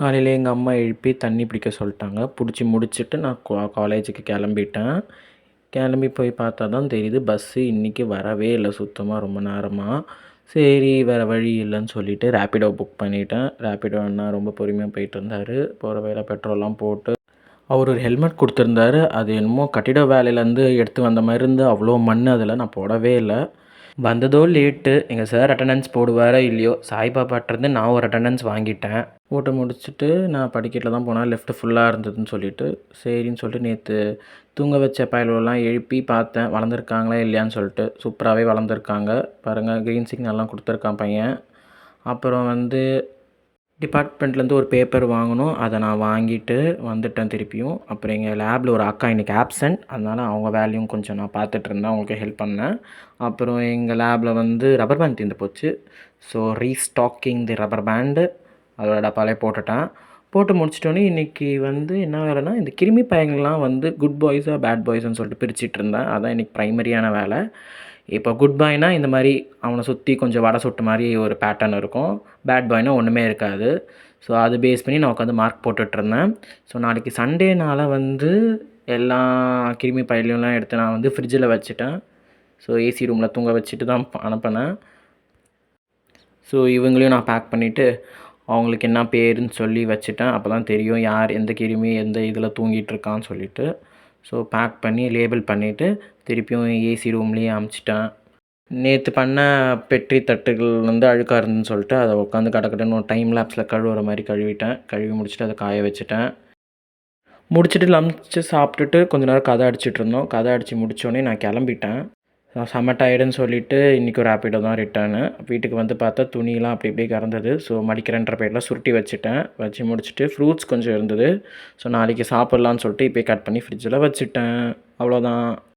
காலையில் எங்கள் அம்மா எழுப்பி தண்ணி பிடிக்க சொல்லிட்டாங்க. பிடிச்சி முடிச்சுட்டு நான் காலேஜுக்கு கிளம்பிட்டேன். கிளம்பி போய் பார்த்தா தான் தெரியுது பஸ்ஸு இன்றைக்கி வரவே இல்லை சுத்தமாக ரொம்ப நேரமாக சரி வேறு வழி இல்லைன்னு சொல்லிவிட்டு ரேப்பிடோ புக் பண்ணிட்டேன். ரேப்பிடோ அண்ணா ரொம்ப பொறுமையாக போயிட்டு இருந்தார். போகிற வேலை பெட்ரோல்லாம் போட்டு அவர் ஒரு ஹெல்மெட் கொடுத்துருந்தாரு. அது என்னமோ கட்டிட வேலையிலேருந்து எடுத்து வந்த மாதிரி இருந்து அவ்வளோ மண் அதில் நான் போடவே இல்லை. வந்ததோ லேட்டு எங்கள் சார் அட்டண்டன்ஸ் போடுவாரோ இல்லையோ சாய்பாபாட்டிருந்து நான் ஒரு அட்டண்டன்ஸ் வாங்கிட்டேன். போட்டு முடிச்சுட்டு நான் படிக்கட்டில் தான் போனேன். லெஃப்ட்டு ஃபுல்லாக இருந்ததுன்னு சொல்லிட்டு சரின்னு சொல்லிட்டு நேற்று தூங்க வச்ச பயலெல்லாம் எழுப்பி பார்த்தேன். வளர்ந்துருக்காங்களா இல்லையான்னு சொல்லிட்டு சூப்பராகவே வளர்ந்துருக்காங்க. பாருங்கள் க்ரீன் சிக்னல்லாம் கொடுத்துருக்கான் பையன். அப்புறம் வந்து டிபார்ட்மெண்ட்லேருந்து ஒரு பேப்பர் வாங்கணும். அதை நான் வாங்கிட்டு வந்துட்டேன் திருப்பியும். அப்புறம் எங்கள் லேபில் ஒரு அக்கா இன்றைக்கி ஆப்சண்ட் அதனால் அவங்க வேலையும் கொஞ்சம் நான் பார்த்துட்டு இருந்தேன். அவங்களுக்கு ஹெல்ப் பண்ணேன். அப்புறம் எங்கள் லேபில் வந்து ரப்பர் பேண்ட் தீர்ந்து போச்சு. So restocking the rubber band அதோட டப்பாலே போட்டுட்டேன். போட்டு முடிச்சிட்டோன்னே இன்றைக்கி வந்து என்ன வேலைன்னா இந்த கிருமி பையங்கள்லாம் வந்து குட் பாய்ஸாக பேட் பாய்ஸ்னு சொல்லிட்டு பிரிச்சுட்டு இருந்தேன். அதான் இன்றைக்கி ப்ரைமரியான வேலை. இப்போ குட் பாய்னா இந்த மாதிரி அவனை சுற்றி கொஞ்சம் வடை சுட்டு மாதிரி ஒரு பேட்டர்ன் இருக்கும். பேட் பாய்னா ஒன்றுமே இருக்காது. ஸோ அது பேஸ் பண்ணி நான் உட்காந்து மார்க் போட்டுட்ருந்தேன். ஸோ நாளைக்கு சண்டேனால் வந்து எல்லா கிருமி பயிலையும்லாம் எடுத்து நான் வந்து ஃப்ரிட்ஜில் வச்சுட்டேன். ஸோ ஏசி ரூமில் தூங்க வச்சுட்டு தான் அனுப்பினேன். ஸோ இவங்களையும் நான் பேக் பண்ணிவிட்டு அவங்களுக்கு என்ன பேருன்னு சொல்லி வச்சுட்டேன். அப்போ தான் தெரியும் யார் எந்த கிருமி எந்த இதில் தூங்கிட்டு இருக்கான்னு சொல்லிட்டு. ஸோ பேக் பண்ணி லேபிள் பண்ணிவிட்டு திருப்பியும் ஏசி ரூம்லேயே அமுச்சிட்டேன். நேற்று பண்ண பெட்ரி தட்டுகள் வந்து அழுக்காக இருந்துன்னு சொல்லிட்டு அதை உட்காந்து கடக்கடன்னு டைம் லேப்ஸில் கழுவுற மாதிரி கழுவிட்டேன். கழுவி முடிச்சுட்டு அதை காய வச்சுட்டேன். முடிச்சுட்டு லம்ச்சு சாப்பிட்டுட்டு கொஞ்ச நேரம் கதை அடிச்சிட்டு இருந்தோம். கதை அடித்து முடித்தோடனே நான் கிளம்பிட்டேன். செம்ம டயர்டுன்னு சொல்லிவிட்டு இன்றைக்கி ஒரு ஆப்பிடோ தான் ரிட்டர்னு வீட்டுக்கு வந்து பார்த்தா துணியெலாம் அப்படி இப்படி கறந்தது. ஸோ மடிக்கிறேன்ற பேரில் சுருட்டி வச்சுட்டேன். வச்சு முடிச்சுட்டு ஃப்ரூட்ஸ் கொஞ்சம் இருந்தது. ஸோ நாளைக்கு சாப்பிட்லான்னு சொல்லிட்டு இப்போயே கட் பண்ணி ஃப்ரிட்ஜில் வச்சுட்டேன். அவ்வளோதான்